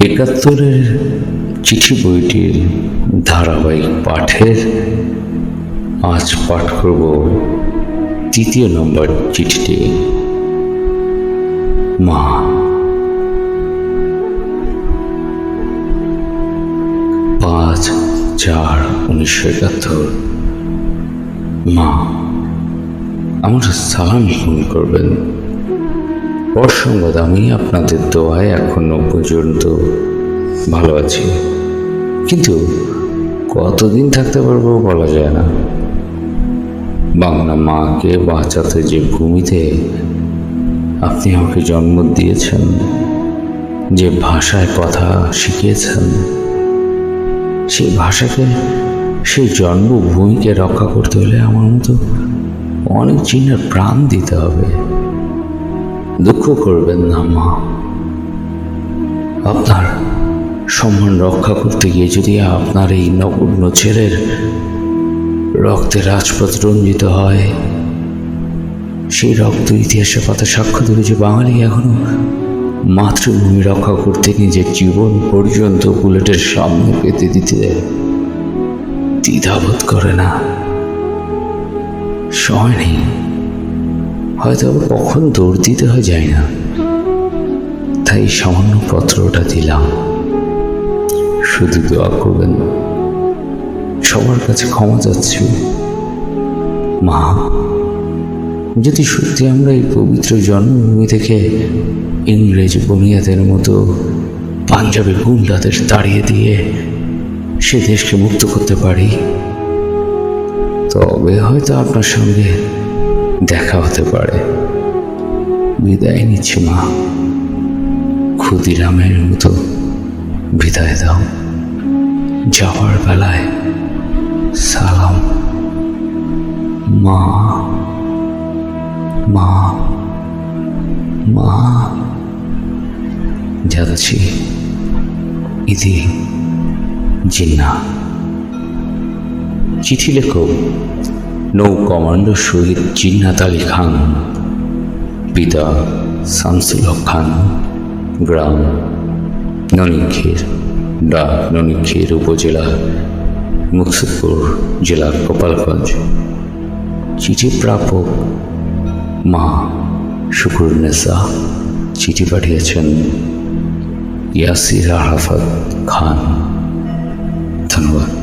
একাত্তরের চিঠি বইটির ধারাবাহিক পাঠের আজ পাঠ করব তৃতীয় নম্বর চিঠিটি মা। পাঁচ চার উনিশশো একাত্তর। মা, আমার সালাম গ্রহণ করবেন। অসংবাদ আমি আপনাদের দোয়ায় এখনও পর্যন্ত ভালো আছি। কিন্তু কতদিন থাকতে পারব বলা যায় না। বাংলা মাকে বাঁচাতে যে ভূমিতে আপনি আমাকে জন্ম দিয়েছেন, যে ভাষায় কথা শিখিয়েছেন সেই ভাষাকে সেই জন্মভূমিকে রক্ষা করতে হলে আমার মতো অনেক চিনের প্রাণ দিতে হবে। দুঃখ করবেন না, মা। আপনার সম্মান রক্ষা করতে গিয়ে যদি আপনার এই নগণ্য ছেলের রক্তে রাজপথ রঞ্জিত হয়, সেই রক্ত ইতিহাসের পাতা সাক্ষ্য দেবে যে বাঙালি এখনও মাতৃভূমি রক্ষা করতে নিজের জীবন পর্যন্ত বুলেটের সামনে পেতে দিতে দ্বিধাবোধ করে না। সময় নেই। হয়তো আবার কখন দৌড় দিতে হয় যায় না। তাই সামান্য পত্রটা দিলাম। শুধু দোয়া করবেন। সবার কাছে ক্ষমা চাচ্ছি। মা, যদি সত্যি আমরা এই পবিত্র জন্মভূমি থেকে ইংরেজ বনিয়াদের মতো পাঞ্জাবি গুন্ডাদের তাড়িয়ে দিয়ে সে দেশকে মুক্ত করতে পারি, তবে হয়তো আপনার সঙ্গে দেখা হতে পারে। বিদায় নিচ্ছি, মা। ক্ষুদিরামের মতো বিদায় দাও। যাওয়ার বেলায় সালাম। মা মা মা। যাচ্ছি ইদি জিন্না চিঠি লেখক নৌ কমান্ডো শহীদ জিন্নাত আলী খান, পিতা শামসুল হক খান, গ্রাম ননীক্ষীর ডাক ননীক্ষীর উপজেলা, মুকসুদপুর জেলার গোপালগঞ্জ। চিঠি প্রাপক মা শুকুরনেসা চিঠি পাঠিয়েছেন ইয়াসির আরাফাত খান। ধন্যবাদ।